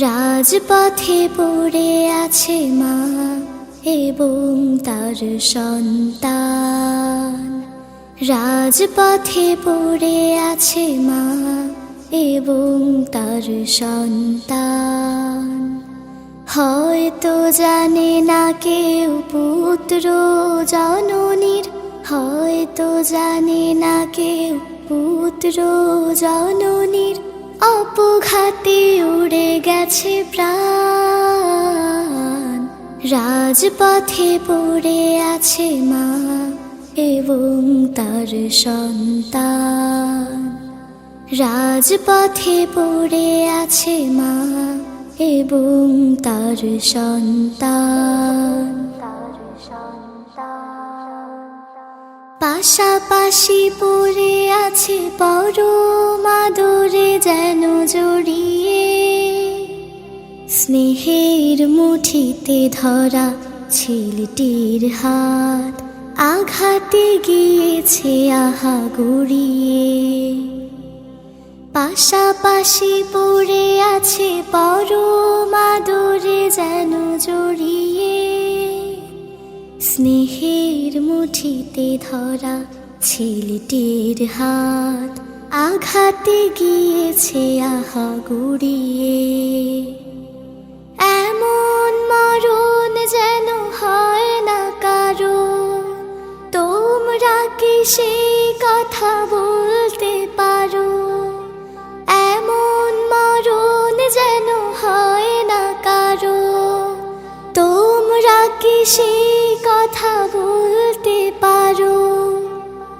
রাজপথে পড়ে আছে মা এবং তার সন্তান। রাজপথে পড়ে আছে মা এবং তার সন্তান। হয়তো জানে না কেউ পুত্র জননীর, হয়তো জানে না কেউ পুত্র জননীর। অপঘাতে উড়ে গেছে প্রাণ। রাজপথে পড়ে আছে মা এবং তার সন্তান। রাজপথে পড়ে আছে মা এবং তার সন্তান। পাশাপাশি পড়ে আছে পরম স্নেহের মুঠিতে ধরা ছেলেটির হাত। আঘাতে গিয়েছে আহা গড়িয়ে। পাশাপাশি পড়ে আছে পরম আদরে যেন জড়িয়ে। স্নেহের মুঠিতে ধরা ছেলেটির হাত। আঘাতে গিয়েছে আহা গুড়িয়ে। সেই কথা বলতে পারো। এমন মরণ যেন হয় না কারও। তোমরা কি সেই কথা বলতে পারো?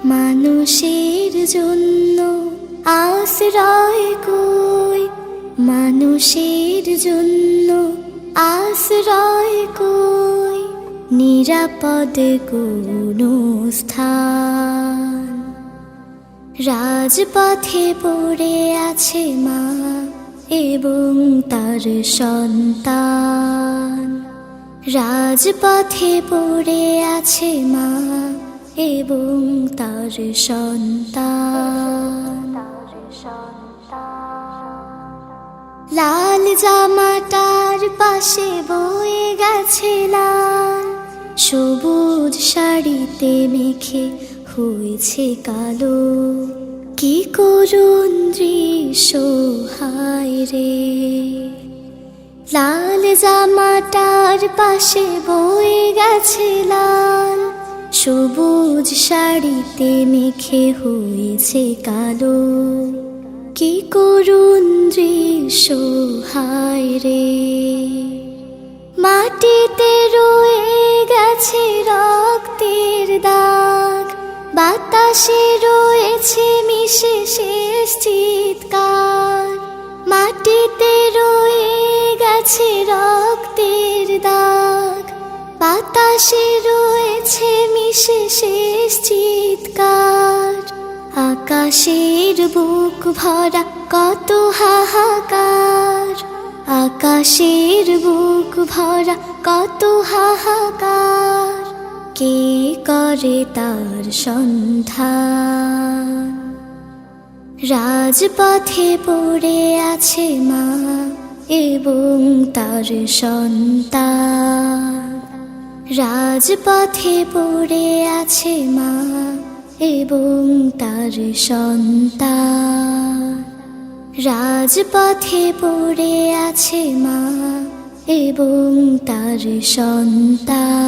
মানুষের জন্য আশ্রয় কই? মানুষের জন্য আশ্রয় কই? নিরাপদ কোনো স্থান রাজপথে পড়ে আছে মা এবং তার সন্তান। রাজপথে পড়ে আছে মা এবং তার সন্তান। লাল জামাটার পাশে বয়ে গেছে লাল সবুজ শাড়িতে মেখে হয়েছে কালো। কি করুন হায় রে। লাল জামাটার পাশে বয়ে গেছে লাল। সবুজ শাড়িতে মেখে হয়েছে কালো। কি করুন দৃশ্য, হায় রে। মাটিতে রয়ে গেছে রক্তের দাগ। বাতাসে রয়েছে মিশে শেষ চিৎকার। মাটিতে রয়ে গেছে রক্তের দাগ। বাতাসে রয়েছে মিশে শেষ চিৎকার। আকাশের বুক ভরা কত হাহাকার আকাশের বুক ভরা কত হাহাকার। কে করে তার সন্ধান? রাজপথে পড়ে আছে মা এবং তার সন্তান। রাজপথে পড়ে আছে মা এবং তার সন্তান। রাজপথে পড়ে আছে মা এবং তার সন্তান।